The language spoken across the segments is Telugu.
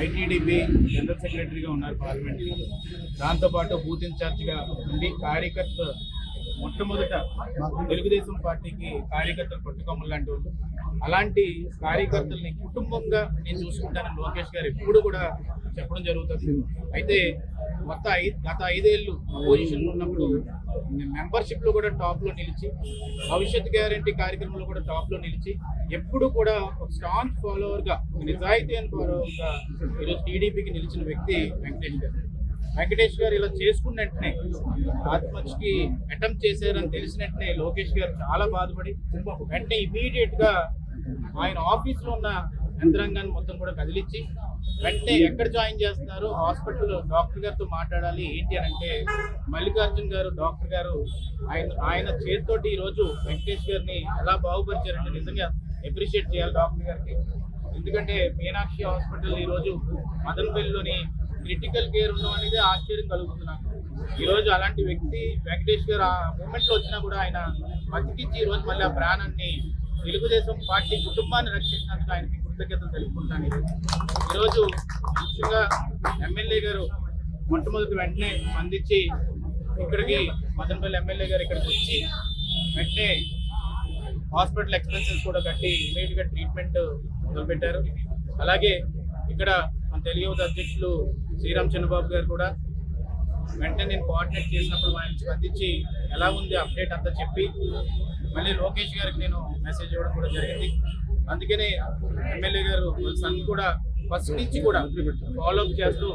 ఐటీడీపీ జనరల్ సెక్రటరీగా ఉన్నారు పార్లమెంట్ దాంతోపాటు బూత్ ఇన్ఛార్జిగా ఉండి కార్యకర్త మొట్టమొదట తెలుగుదేశం పార్టీకి కార్యకర్తలు పట్టుకోమలు లాంటి అలాంటి కార్యకర్తల్ని కుటుంబంగా నేను చూసుకుంటానని లోకేష్ గారు ఎప్పుడు కూడా చెప్పడం జరుగుతుంది. అయితే మొత్తం ఐదు గత ఐదేళ్ళు పొజిషన్లో ఉన్నప్పుడు మెంబర్షిప్లో కూడా టాప్లో నిలిచి భవిష్యత్ గ్యారంటీ కార్యక్రమంలో కూడా టాప్లో నిలిచి ఎప్పుడు కూడా ఒక స్ట్రాంగ్ ఫాలోవర్గా నిజాయితీ అని ఫాలోవర్గా ఈరోజు టీడీపీకి నిలిచిన వ్యక్తి వెంకటేష్ గారు. వెంకటేష్ గారు ఇలా చేసుకున్న వెంటనే ఆత్మహత్యకి అటెంప్ట్ చేశారని తెలిసిన వెంటనే లోకేష్ గారు చాలా బాధపడి వెంటనే ఇమీడియట్గా ఆయన ఆఫీస్లో ఉన్న యంత్రాంగాన్ని మొత్తం కూడా కదిలించి వెంటనే ఎక్కడ జాయిన్ చేస్తున్నారు? హాస్పిటల్ డాక్టర్ గారితో మాట్లాడాలి. ఏంటి అని అంటే మల్లికార్జున్ గారు డాక్టర్ గారు ఆయన ఆయన చేతితోటి ఈ రోజు వెంకటేష్ గారిని ఎలా బాగుపరిచారంటే నిజంగా అప్రిషియేట్ చేయాలి డాక్టర్ గారికి. ఎందుకంటే మీనాక్షి హాస్పిటల్ ఈ రోజు మదనపల్లిలోని క్రిటికల్ కేర్ ఉండడం అనేది ఆశ్చర్యం కలుగుతుంది నాకు. ఈ రోజు అలాంటి వ్యక్తి వెంకటేష్ గారు ఆ మూమెంట్లో వచ్చినా కూడా ఆయన బతికించి ఈ రోజు మళ్ళీ ఆ ప్రాణాన్ని తెలుగుదేశం పార్టీ కుటుంబాన్ని రక్షించినందుకు ఆయనకి కృతజ్ఞతలు తెలుపుకుంటాను. ఈరోజు ఈరోజు ముఖ్యంగా ఎమ్మెల్యే గారు మొట్టమొదటి వెంటనే స్పందించి ఇక్కడికి మదనపల్లి ఎమ్మెల్యే గారు ఇక్కడికి వచ్చి వెంటనే హాస్పిటల్ ఎక్స్పెన్సెస్ కూడా కట్టి ఇమీడియట్గా ట్రీట్మెంట్ మొదలుపెట్టారు. అలాగే ఇక్కడ మన తెలుగు అధ్యక్షులు శ్రీరామ్ చంద్రబాబు గారు కూడా వెంటనే నేను కోఆర్డినేట్ చేసినప్పుడు ఆయన స్పందించి ఎలా ఉంది అప్డేట్ అంతా చెప్పి మళ్ళీ లోకేష్ గారికి నేను మెసేజ్ ఇవ్వడం కూడా జరిగింది. అందుకనే ఎమ్మెల్యే గారు సన్ కూడా ఫస్ట్ నుంచి కూడా ఫాలోఅప్ చేస్తూ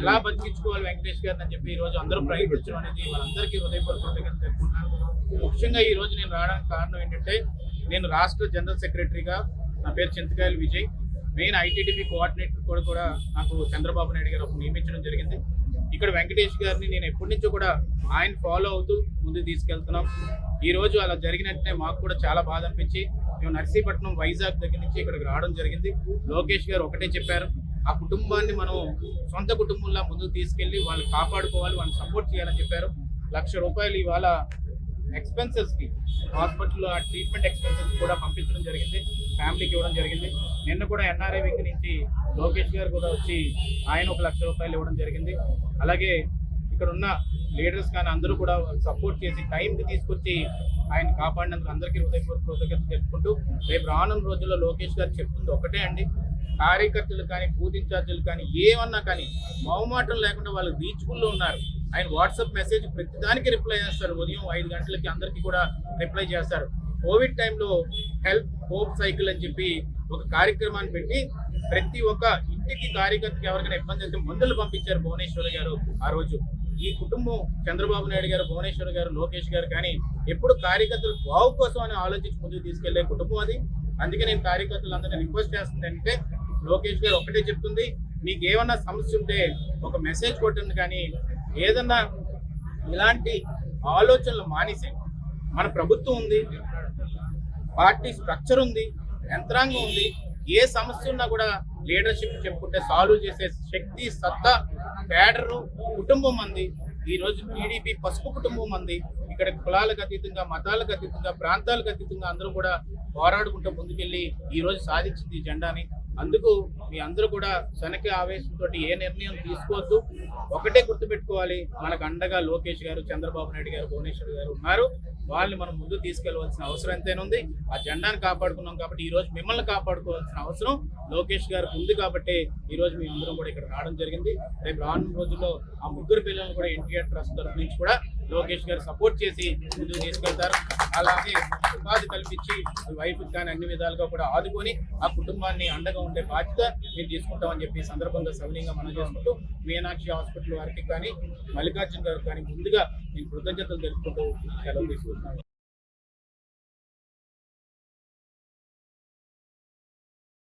ఎలా బతికించుకోవాలి వెంకటేష్ గారిని అని చెప్పి ఈ రోజు అందరూ ప్రయత్నించడం అనేది వాళ్ళందరికీ హృదయపూర్వకంగా తెలుపుకున్నాను ముఖ్యంగా ఈ రోజు నేను రావడానికి కారణం ఏంటంటే నేను రాష్ట్ర జనరల్ సెక్రటరీగా నా పేరు చింతకాయలు విజయ్. మెయిన్ ఐటీడీపీ కోఆర్డినేటర్ కూడా కూడా నాకు చంద్రబాబు నాయుడు గారు ఒక నియమించడం జరిగింది. ఇక్కడ వెంకటేష్ గారిని నేను ఎప్పటి నుంచో కూడా ఆయన ఫాలో అవుతూ ముందు తీసుకెళ్తున్నాం. ఈరోజు అలా జరిగినట్టే మాకు కూడా చాలా బాధ అనిపించి మేము నర్సీపట్నం వైజాగ్ దగ్గర నుంచి ఇక్కడికి రావడం జరిగింది. లోకేష్ గారు ఒకటే చెప్పారు ఆ కుటుంబాన్ని మనం సొంత కుటుంబంలా ముందుకు తీసుకెళ్ళి వాళ్ళు కాపాడుకోవాలి వాళ్ళని సపోర్ట్ చేయాలని చెప్పారు. లక్ష రూపాయలు ఇవాళ ఎక్స్పెన్సెస్కి హాస్పిటల్ ఆ ట్రీట్మెంట్ ఎక్స్పెన్సెస్ కూడా పంపించడం జరిగింది ఫ్యామిలీకి ఇవ్వడం జరిగింది. నిన్న కూడా ఎన్ఆర్ఐ వింగ్ నుంచి లోకేష్ గారు కూడా వచ్చి ఆయన ఒక లక్ష రూపాయలు ఇవ్వడం జరిగింది. అలాగే ఇక్కడ ఉన్న లీడర్స్ కానీ అందరూ కూడా సపోర్ట్ చేసి టైంకి తీసుకొచ్చి ఆయన కాపాడినందుకు అందరికీ హృదయపూర్వక కృతజ్ఞతలు తెలుపుకుంటూ రేపు రానున్న రోజుల్లో లోకేష్ గారు చెప్తుంది ఒకటే అండి. కార్యకర్తలు కానీ బూత్ ఇన్ఛార్జీలు కానీ ఏమన్నా కానీ మౌమాటం లేకుండా వాళ్ళు రీచ్ఫుల్లో ఉన్నారు. ఆయన వాట్సాప్ మెసేజ్ ప్రతిదానికి రిప్లై చేస్తారు. ఉదయం ఐదు గంటలకి అందరికీ కూడా రిప్లై చేస్తారు. కోవిడ్ టైంలో హెల్ప్ హోప్ సైకిల్ అని చెప్పి ఒక కార్యక్రమాన్ని పెట్టి ప్రతి ఒక్క ఇంటికి కార్యకర్తకి ఎవరికైనా ఇబ్బంది అయితే మందులు పంపించారు భువనేశ్వర్ గారు ఆ రోజు. ఈ కుటుంబం చంద్రబాబు నాయుడు గారు భువనేశ్వర్ గారు లోకేష్ గారు కానీ ఎప్పుడు కార్యకర్తలు బావు కోసం అని ఆలోచించి ముందుకు తీసుకెళ్ళే కుటుంబం అది. అందుకే నేను కార్యకర్తలందరినీ రిక్వెస్ట్ చేస్తుంది అంటే లోకేష్ గారు ఒకటే చెప్తుంది మీకు ఏమన్నా సమస్య ఉంటే ఒక మెసేజ్ కొట్టండి కానీ ఏదన్నా ఇలాంటి ఆలోచనలు మానేసే మన ప్రభుత్వం ఉంది పార్టీ స్ట్రక్చర్ ఉంది యంత్రాంగం ఉంది ఏ సమస్య ఉన్నా కూడా లీడర్షిప్ చెప్పుకుంటే సాల్వ్ చేసే శక్తి సత్తా కేడరు కుటుంబం అంది. ఈరోజు టీడీపీ పసుపు కుటుంబం అంది. ఇక్కడ కులాలకు అతీతంగా మతాలకు అతీతంగా ప్రాంతాలకు అతీతంగా అందరూ కూడా పోరాడుకుంటూ ముందుకెళ్ళి ఈ రోజు సాధించింది ఈ జెండాని. అందుకు మీ అందరూ కూడా శనక ఆవేశంతో ఏ నిర్ణయం తీసుకోవద్దు. ఒకటే గుర్తుపెట్టుకోవాలి మనకు అండగా లోకేష్ గారు చంద్రబాబు నాయుడు గారు భువనేశ్వర్ గారు ఉన్నారు. వాళ్ళని మనం ముందు తీసుకెళ్ళవలసిన అవసరం ఎంతైనా ఉంది. ఆ జెండాను కాపాడుకున్నాం కాబట్టి ఈ రోజు మిమ్మల్ని కాపాడుకోవాల్సిన అవసరం లోకేష్ గారికి ఉంది కాబట్టి ఈ రోజు మీ అందరం కూడా ఇక్కడ రావడం జరిగింది. రేపు రానున్న రోజుల్లో ఆ ముగ్గురు పిల్లలను కూడా ఎన్టీఆర్ ట్రస్ట్ తరఫు నుంచి కూడా లోకేష్ గారు సపోర్ట్ చేసి ముందుకు తీసుకెళ్తారు. అలాగే ఉపాధి కల్పించి వైఫ్ కానీ అన్ని విధాలుగా కూడా ఆదుకొని ఆ కుటుంబాన్ని అండగా ఉండే బాధ్యత మేము తీసుకుంటామని చెప్పి సందర్భంగా సవినీయంగా మనం చేసుకుంటూ మీనాక్షి హాస్పిటల్ వారికి కానీ మల్లికార్జున గారికి కానీ ముందుగా నేను కృతజ్ఞతలు తెలుపుకుంటూ సెలవు తీసుకుంటున్నాను.